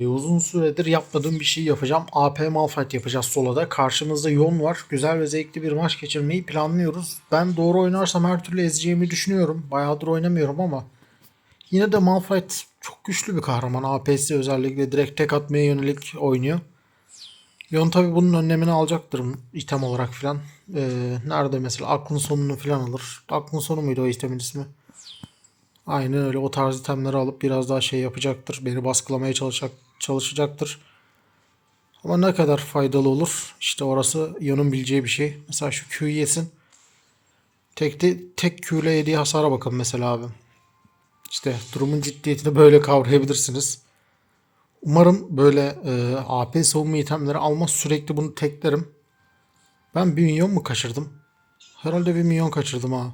E, uzun süredir yapmadığım bir şey yapacağım. AP Malphite yapacağız solada. Karşımızda Yon var. Güzel ve zevkli bir maç geçirmeyi planlıyoruz. Ben doğru oynarsam her türlü ezeceğimi düşünüyorum. Bayağıdır oynamıyorum ama yine de Malphite çok güçlü bir kahraman. AP'si özellikle direkt tek atmaya yönelik oynuyor. Yon tabi bunun önlemini alacaktır item olarak filan. Ee, nerede mesela aklın sonunu filan alır. Aklın sonu muydu o itemin ismi? Aynen öyle o tarz itemleri alıp biraz daha şey yapacaktır. Beni baskılamaya çalışacak, çalışacaktır. Ama ne kadar faydalı olur? İşte orası Yon'un bileceği bir şey. Mesela şu Q'yu yesin. Tek, de, tek Q yediği hasara bakın mesela abi. İşte durumun ciddiyetini böyle kavrayabilirsiniz. Umarım böyle e, AP savunma itemleri almaz. Sürekli bunu teklerim. Ben bir milyon mu kaçırdım? Herhalde bir milyon kaçırdım ha.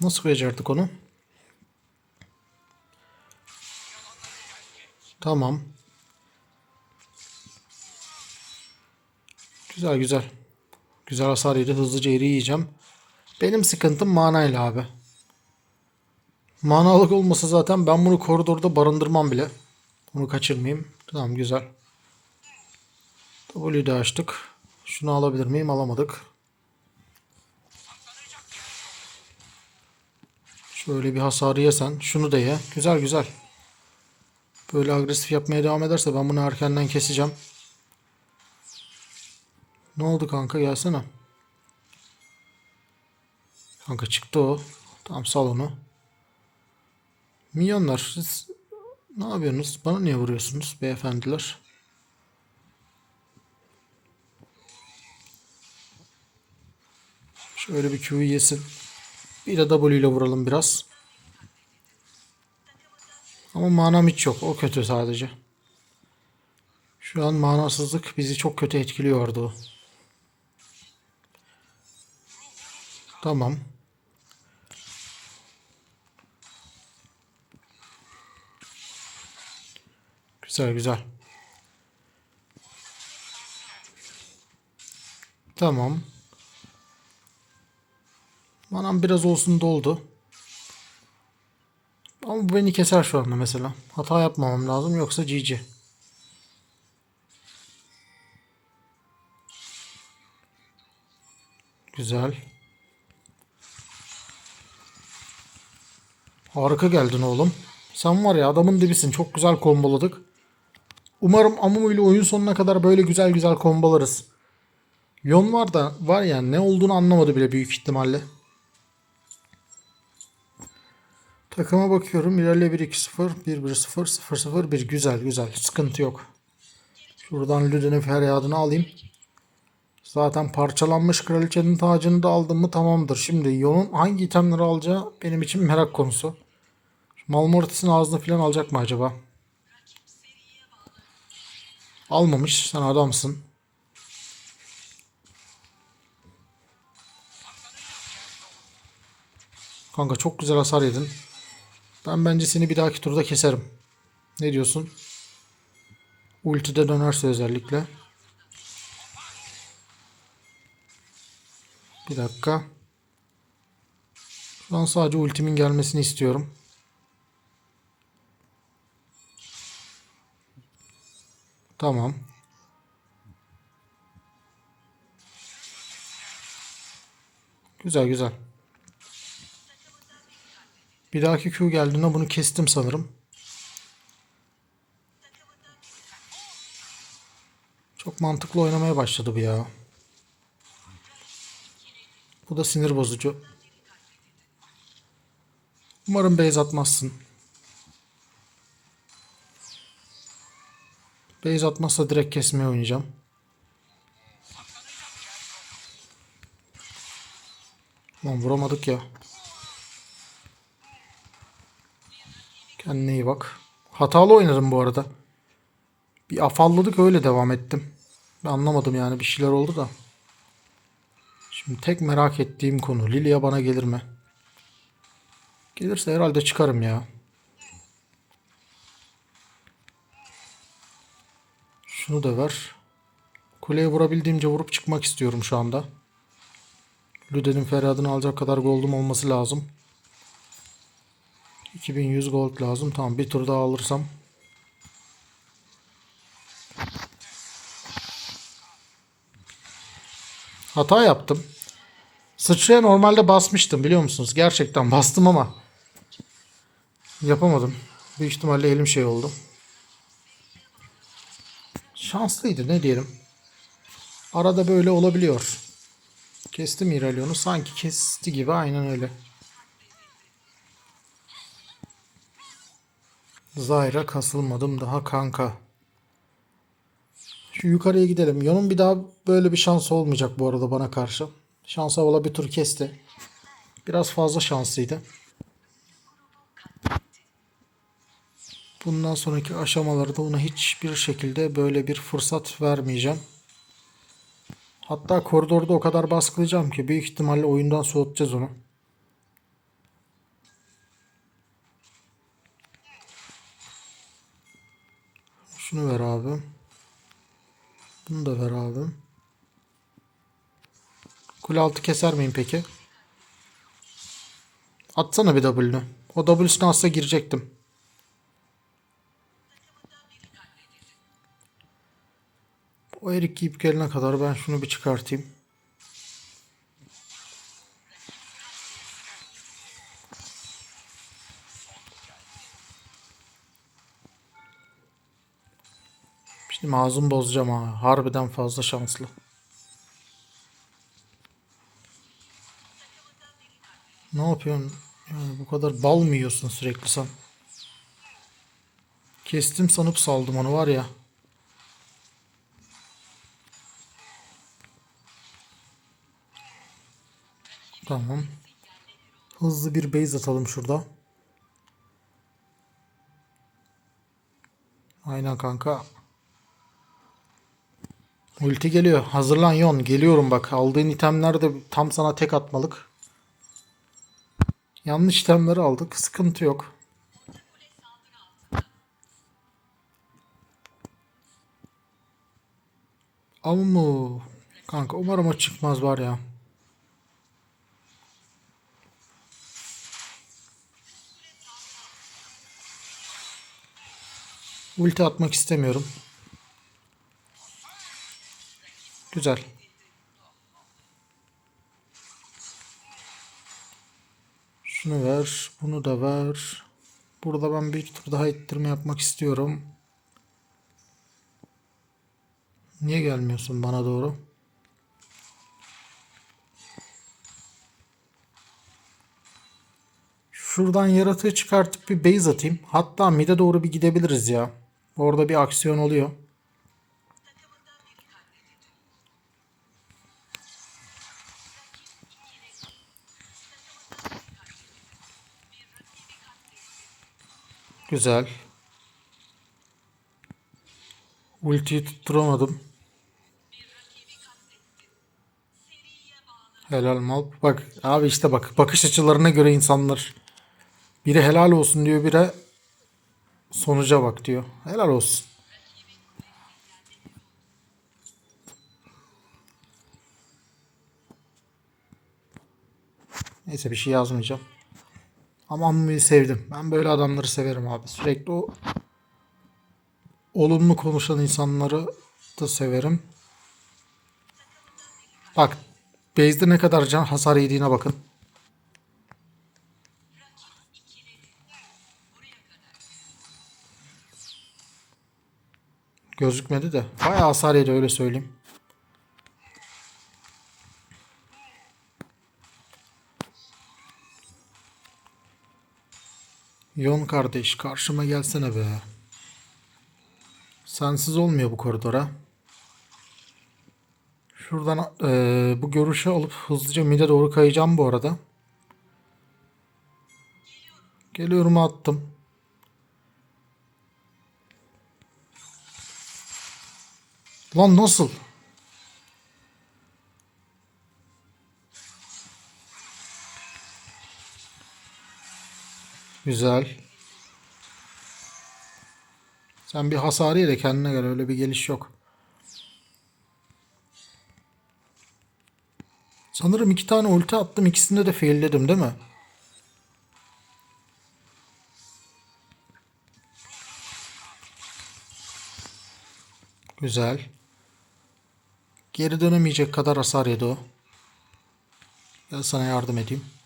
Nasıl becerdik onu? Tamam. Güzel güzel. Güzel hasar yedi. Hızlıca eri yiyeceğim. Benim sıkıntım manayla abi. Manalık olmasa zaten ben bunu koridorda barındırmam bile. Bunu kaçırmayayım. Tamam güzel. W'yu de açtık. Şunu alabilir miyim? Alamadık. Şöyle bir hasarı yesen. Şunu da ye. Güzel güzel. Böyle agresif yapmaya devam ederse ben bunu erkenden keseceğim. Ne oldu kanka gelsene. Kanka çıktı o. Tamam sal onu. Milyonlar siz ne yapıyorsunuz? Bana niye vuruyorsunuz beyefendiler? Şöyle bir Q'yu yesin. Bir de W ile vuralım biraz. Ama manam hiç yok. O kötü sadece. Şu an manasızlık bizi çok kötü etkiliyordu. Tamam. Güzel güzel. Tamam. Manam biraz olsun doldu. Ama bu beni keser şu anda mesela. Hata yapmamam lazım yoksa GG. Güzel. Harika geldin oğlum. Sen var ya adamın dibisin. Çok güzel komboladık. Umarım Amumu ile oyun sonuna kadar böyle güzel güzel kombolarız. Yon var da var ya ne olduğunu anlamadı bile büyük ihtimalle. Takıma bakıyorum. İlerle 1-2-0, 1-1-0, 0-0-1. Güzel güzel. Sıkıntı yok. Şuradan Lüden'in feryadını alayım. Zaten parçalanmış kraliçenin tacını da aldım mı tamamdır. Şimdi Yon'un hangi itemleri alacağı benim için merak konusu. Malmortis'in ağzını falan alacak mı acaba? Almamış. Sen adamsın. Kanka çok güzel hasar yedin. Ben bence seni bir dahaki turda keserim. Ne diyorsun? Ultide dönerse özellikle. Bir dakika. Şu an sadece ultimin gelmesini istiyorum. Tamam. Güzel güzel. Bir dahaki Q geldiğinde bunu kestim sanırım. Çok mantıklı oynamaya başladı bu ya. Bu da sinir bozucu. Umarım base atmazsın. Base atmazsa direkt kesmeye oynayacağım. Lan vuramadık ya. Kendine iyi bak. Hatalı oynadım bu arada. Bir afalladık öyle devam ettim. Ben anlamadım yani bir şeyler oldu da. Şimdi tek merak ettiğim konu Lilia bana gelir mi? Gelirse herhalde çıkarım ya. Şunu da ver. Kuleye vurabildiğimce vurup çıkmak istiyorum şu anda. Lüden'in feryadını alacak kadar gold'um olması lazım. 2100 gold lazım. Tamam bir tur daha alırsam. Hata yaptım. Sıçraya normalde basmıştım biliyor musunuz? Gerçekten bastım ama yapamadım. Büyük ihtimalle elim şey oldu. Şanslıydı ne diyelim. Arada böyle olabiliyor. Kesti mi İralyon'u? Sanki kesti gibi aynen öyle. Zayra kasılmadım daha kanka. Şu yukarıya gidelim. Yon'un bir daha böyle bir şans olmayacak bu arada bana karşı. Şans havalı bir tur kesti. Biraz fazla şanslıydı. Bundan sonraki aşamalarda ona hiçbir şekilde böyle bir fırsat vermeyeceğim. Hatta koridorda o kadar baskılayacağım ki büyük ihtimalle oyundan soğutacağız onu. Şunu ver abi. Bunu da ver abi. Kule altı keser miyim peki? Atsana bir W'nü. O W'sunu atsa girecektim. O erik giyip gelene kadar ben şunu bir çıkartayım. Şimdi ağzımı bozacağım ha. Harbiden fazla şanslı. Ne yapıyorsun? Yani bu kadar bal mı yiyorsun sürekli sen? Kestim sanıp saldım onu var ya. Tamam. Hızlı bir base atalım şurada. Aynen kanka. Ulti geliyor. Hazırlan Yon. Geliyorum bak. Aldığın itemler de tam sana tek atmalık. Yanlış itemleri aldık. Sıkıntı yok. Ama kanka umarım o çıkmaz var ya. Ulti atmak istemiyorum. Güzel. Şunu ver. Bunu da ver. Burada ben bir tur daha ittirme yapmak istiyorum. Niye gelmiyorsun bana doğru? Şuradan yaratığı çıkartıp bir base atayım. Hatta mid'e doğru bir gidebiliriz ya. Orada bir aksiyon oluyor. Güzel. Ultiyi tutturamadım. Helal mal. Bak abi işte bak bakış açılarına göre insanlar. Biri helal olsun diyor, biri sonuca bak diyor. Helal olsun. Neyse bir şey yazmayacağım. Ama Ammu'yu sevdim. Ben böyle adamları severim abi. Sürekli o olumlu konuşan insanları da severim. Bak base'de ne kadar can hasar yediğine bakın. Gözükmedi de. Bayağı hasar yedi öyle söyleyeyim. Yon kardeş karşıma gelsene be. Sensiz olmuyor bu koridora. Şuradan eee, bu görüşü alıp hızlıca mid'e doğru kayacağım bu arada. Geliyorum attım. Lan nasıl? Güzel. Sen bir hasarı de kendine göre öyle bir geliş yok. Sanırım iki tane ulti attım. ikisinde de failledim değil mi? Güzel. Geri dönemeyecek kadar hasar yedi o. Gel sana yardım edeyim.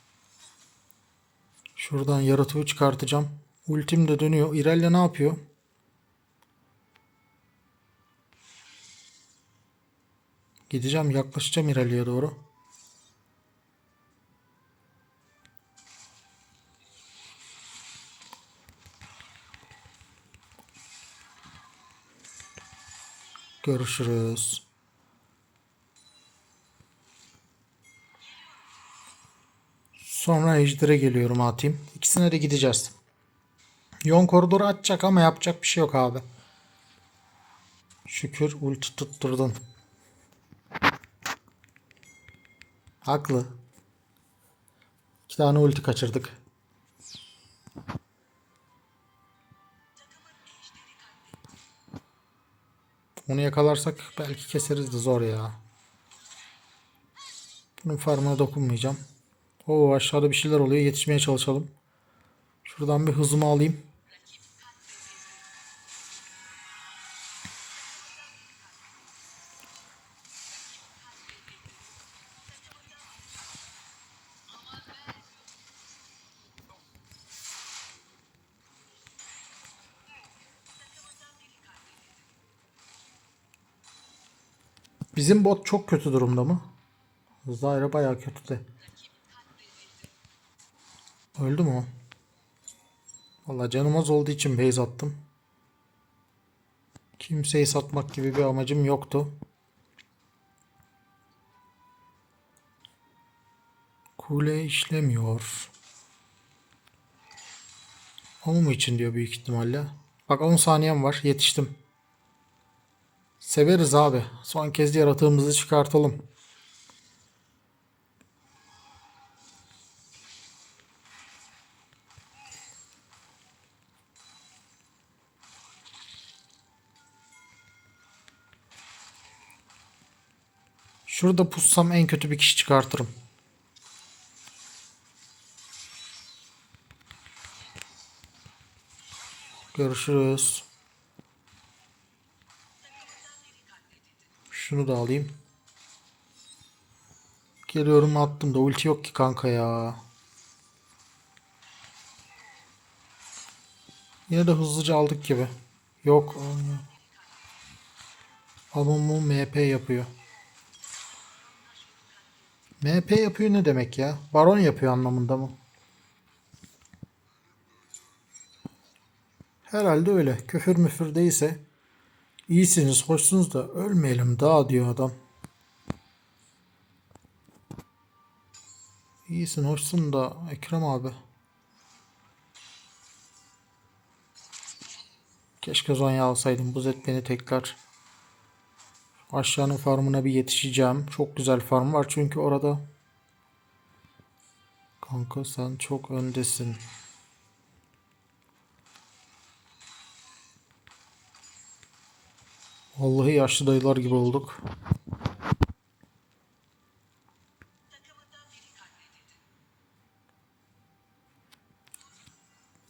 Şuradan yaratığı çıkartacağım. Ultim de dönüyor. İrelia ne yapıyor? Gideceğim yaklaşacağım İrelia'ya doğru. Görüşürüz. Sonra Ejder'e geliyorum atayım. İkisine de gideceğiz. Yon koridoru açacak ama yapacak bir şey yok abi. Şükür ulti tutturdun. Haklı. İki tane ulti kaçırdık. Onu yakalarsak belki keseriz de zor ya. Bunun farmına dokunmayacağım. Oo aşağıda bir şeyler oluyor. Yetişmeye çalışalım. Şuradan bir hızımı alayım. Bizim bot çok kötü durumda mı? Zyra bayağı kötü de. Öldü mü o? Valla canım olduğu için base attım. Kimseyi satmak gibi bir amacım yoktu. Kule işlemiyor. Onun için diyor büyük ihtimalle. Bak 10 saniyem var. Yetiştim. Severiz abi. Son kez yaratığımızı çıkartalım. Şurada pussam en kötü bir kişi çıkartırım. Görüşürüz. Şunu da alayım. Geliyorum attım da ulti yok ki kanka ya. Yine de hızlıca aldık gibi. Yok. Amumu MP yapıyor. MP yapıyor ne demek ya? Baron yapıyor anlamında mı? Herhalde öyle. Küfür müfür değilse iyisiniz, hoşsunuz da ölmeyelim daha diyor adam. İyisin, hoşsun da Ekrem abi. Keşke Zonya alsaydım. Buz et beni tekrar. Aşağının farmına bir yetişeceğim. Çok güzel farm var çünkü orada. Kanka sen çok öndesin. Vallahi yaşlı dayılar gibi olduk.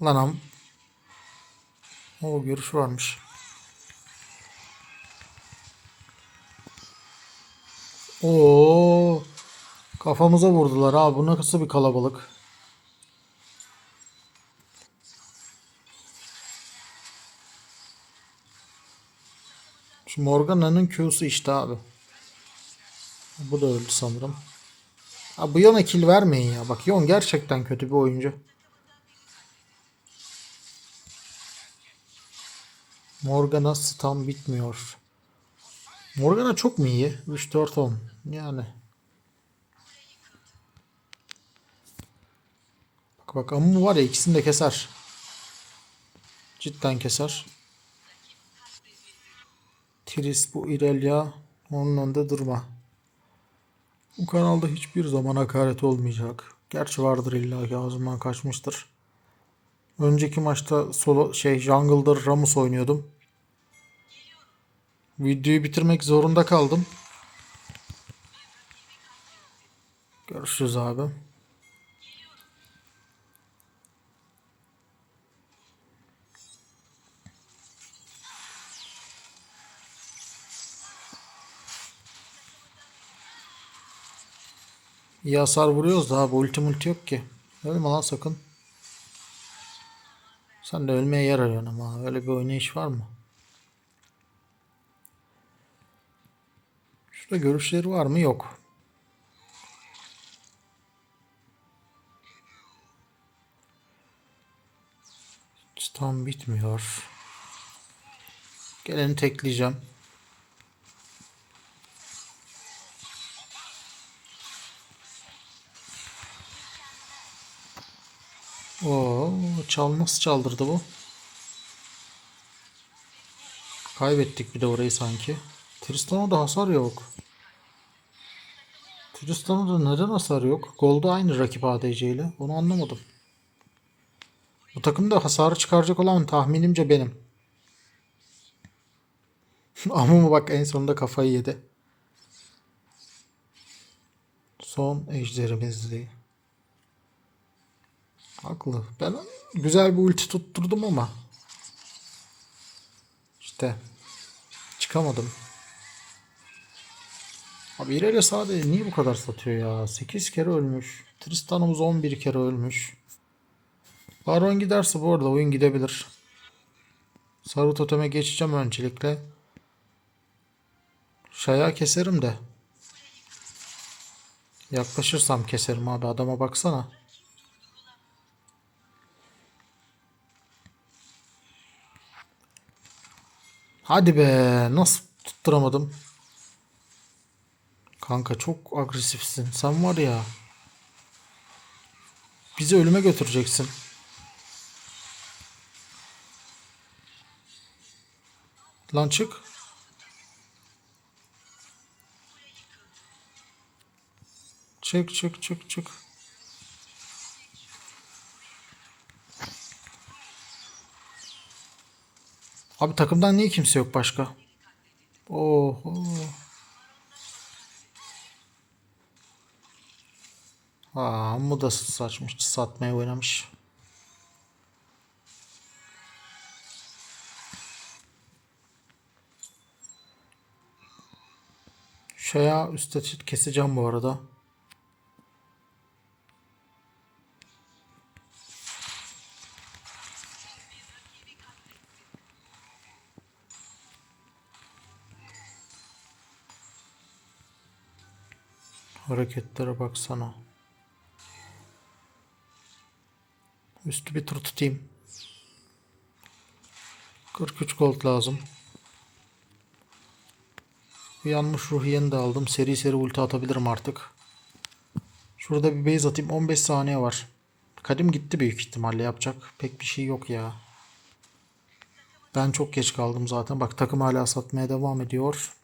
Lan am. O görüş varmış. Oo. Kafamıza vurdular abi. Bu nasıl bir kalabalık? Şu Morgana'nın Q'su işte abi. Bu da öldü sanırım. Ha, bu yana kill vermeyin ya. Bak Yon gerçekten kötü bir oyuncu. Morgana stun bitmiyor. Morgana çok mu iyi? 3-4-10. Yani. Bak bak ama var ya ikisini de keser. Cidden keser. Tris bu Irelia onun önünde durma. Bu kanalda hiçbir zaman hakaret olmayacak. Gerçi vardır illa ki ağzımdan kaçmıştır. Önceki maçta solo şey jungle'da Ramus oynuyordum. Videoyu bitirmek zorunda kaldım. Görüşürüz abi. İyi hasar vuruyoruz da abi ulti multi yok ki. Ölme lan sakın. Sen de ölmeye yer arıyorsun ama öyle bir oynayış var mı? Şurada görüşleri var mı? Yok. Tam bitmiyor. Geleni tekleyeceğim. Oo, çal nasıl çaldırdı bu? Kaybettik bir de orayı sanki. Tristan'a hasar yok. Tristan'a neden hasar yok? Golda aynı rakip ADC ile. Onu anlamadım. Bu takımda hasarı çıkaracak olan tahminimce benim. Ama bak en sonunda kafayı yedi. Son ejderimizdi. Haklı. Ben güzel bir ulti tutturdum ama işte çıkamadım. Abi İrelia sadece niye bu kadar satıyor ya? 8 kere ölmüş. Tristan'ımız 11 kere ölmüş. Baron giderse bu arada oyun gidebilir. Sarı toteme geçeceğim öncelikle. Şaya keserim de. Yaklaşırsam keserim abi adama baksana. Hadi be nasıl tutturamadım. Kanka çok agresifsin. Sen var ya. Bizi ölüme götüreceksin. Lan çık. Çık çık çık çık. Abi takımdan niye kimse yok başka? Oho. Bu da saçmış. Satmaya oynamış. Şaya üstte keseceğim bu arada. Hareketlere baksana. Üstü bir tur tutayım. 43 gold lazım. Yanmış ruhiyeni de aldım. Seri seri ulti atabilirim artık. Şurada bir base atayım. 15 saniye var. Kadim gitti büyük ihtimalle yapacak. Pek bir şey yok ya. Ben çok geç kaldım zaten. Bak takım hala satmaya devam ediyor.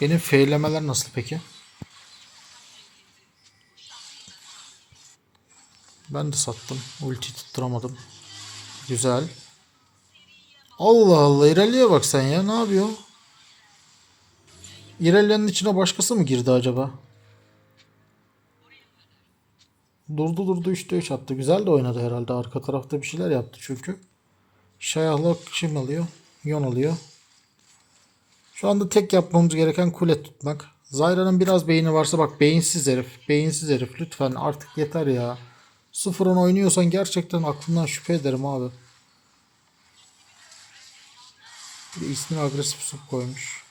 Benim feylemeler nasıl peki? Ben de sattım. Ulti tutturamadım. Güzel. Allah Allah İrelia'ya bak sen ya. Ne yapıyor? İrelia'nın içine başkası mı girdi acaba? Durdu durdu 3'te 3 attı. Güzel de oynadı herhalde. Arka tarafta bir şeyler yaptı çünkü. Şayahla kim alıyor? Yon alıyor. Şu anda tek yapmamız gereken kule tutmak. Zyra'nın biraz beyni varsa bak beyinsiz herif. Beyinsiz herif lütfen artık yeter ya. Sıfırın oynuyorsan gerçekten aklından şüphe ederim abi. Bir agresif sup koymuş.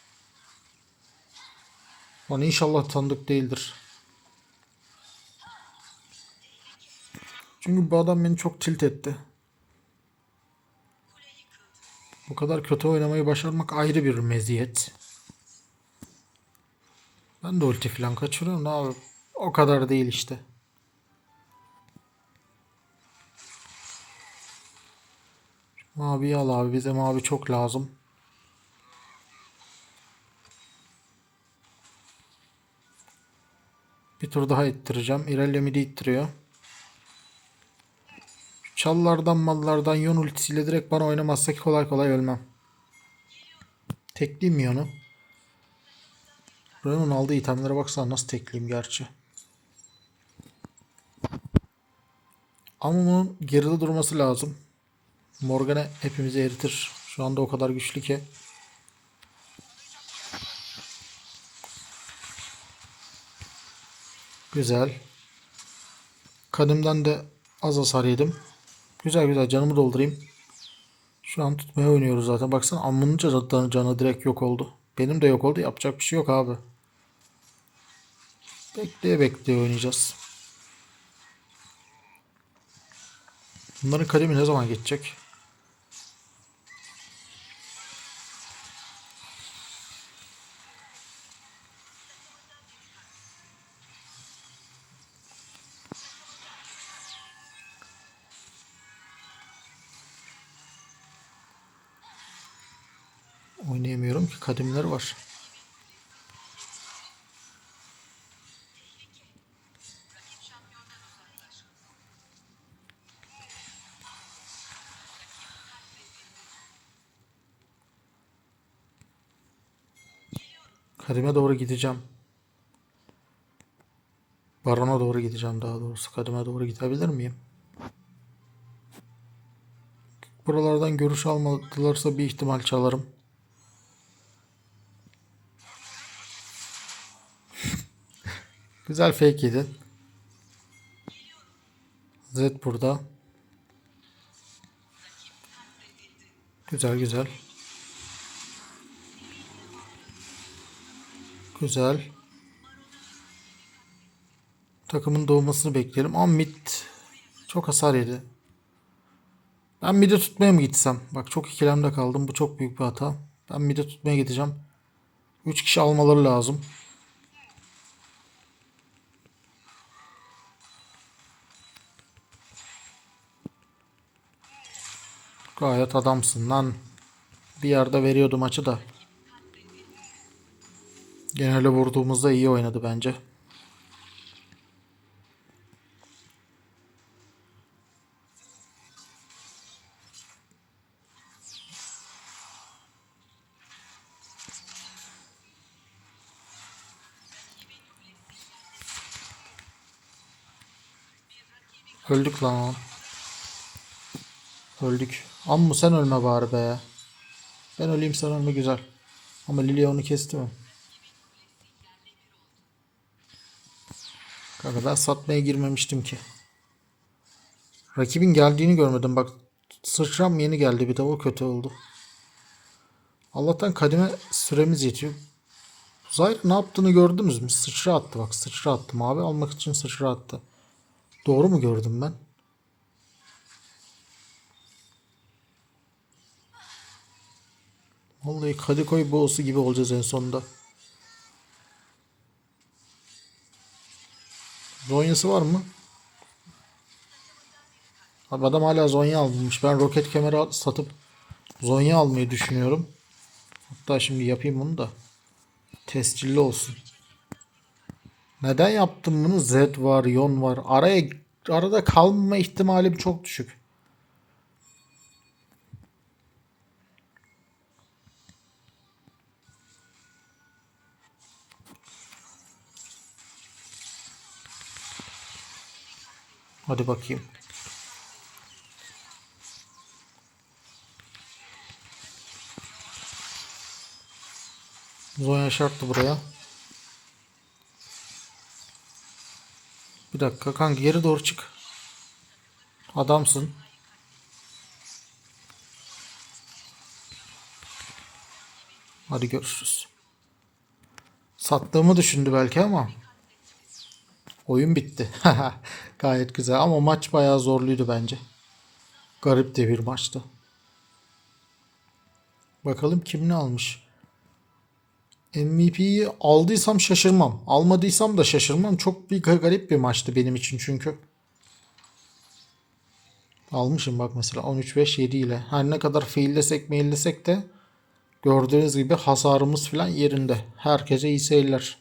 Lan inşallah tanıdık değildir. Çünkü bu adam beni çok tilt etti. Bu kadar kötü oynamayı başarmak ayrı bir meziyet. Ben de ulti falan kaçırıyorum da abi. O kadar değil işte. Mavi al abi. Bize mavi çok lazım. Bir tur daha ittireceğim. İrelia midi ittiriyor. Çallardan mallardan yon ultisiyle direkt bana oynamazsak kolay kolay ölmem. Tekleyeyim mi onu? Buranın aldığı itemlere baksana nasıl tekleyeyim gerçi. Ama bunun geride durması lazım. Morgana hepimizi eritir. Şu anda o kadar güçlü ki. Güzel. Kadimden de az hasar yedim. Güzel güzel canımı doldurayım. Şu an tutmaya oynuyoruz zaten. Baksana ammunun canı, canı direkt yok oldu. Benim de yok oldu. Yapacak bir şey yok abi. Bekleye bekleye oynayacağız. Bunların kademi ne zaman geçecek? Oynayamıyorum ki kadimler var. Kadime doğru gideceğim. Barona doğru gideceğim daha doğrusu. Kadime doğru gidebilir miyim? Buralardan görüş almadılarsa bir ihtimal çalarım. Güzel fake yedi. Zed burada. Güzel güzel. Güzel. Takımın doğmasını bekleyelim. Ama mid çok hasar yedi. Ben mid'i tutmaya mı gitsem? Bak çok ikilemde kaldım. Bu çok büyük bir hata. Ben mid'i tutmaya gideceğim. 3 kişi almaları lazım. Gayet adamsın lan. Bir yerde veriyordu maçı da. Genelde vurduğumuzda iyi oynadı bence. Öldük lan. Öldük. Amma sen ölme bari be. Ben öleyim sen ölme güzel. Ama Lilia onu kesti mi? Kanka ben satmaya girmemiştim ki. Rakibin geldiğini görmedim. Bak sıçram yeni geldi bir de o kötü oldu. Allah'tan kadime süremiz yetiyor. Zahir ne yaptığını gördünüz mü? Sıçra attı bak sıçra attı. Mavi almak için sıçra attı. Doğru mu gördüm ben? Vallahi Kadıköy boğusu gibi olacağız en sonunda. Zonyası var mı? Abi adam hala Zonya almamış. Ben roket kemeri satıp Zonya almayı düşünüyorum. Hatta şimdi yapayım bunu da. Tescilli olsun. Neden yaptım bunu? Z var, Yon var. Araya arada kalmama ihtimalim çok düşük. Hadi bakayım. Zonya şarttı buraya. Bir dakika kanka geri doğru çık. Adamsın. Hadi görüşürüz. Sattığımı düşündü belki ama oyun bitti. Gayet güzel ama maç bayağı zorluydu bence. Garip de bir maçtı. Bakalım kim ne almış. MVP'yi aldıysam şaşırmam. Almadıysam da şaşırmam. Çok bir garip bir maçtı benim için çünkü. Almışım bak mesela 13-5-7 ile. Her ne kadar faillesek maillesek de gördüğünüz gibi hasarımız falan yerinde. Herkese iyi seyirler.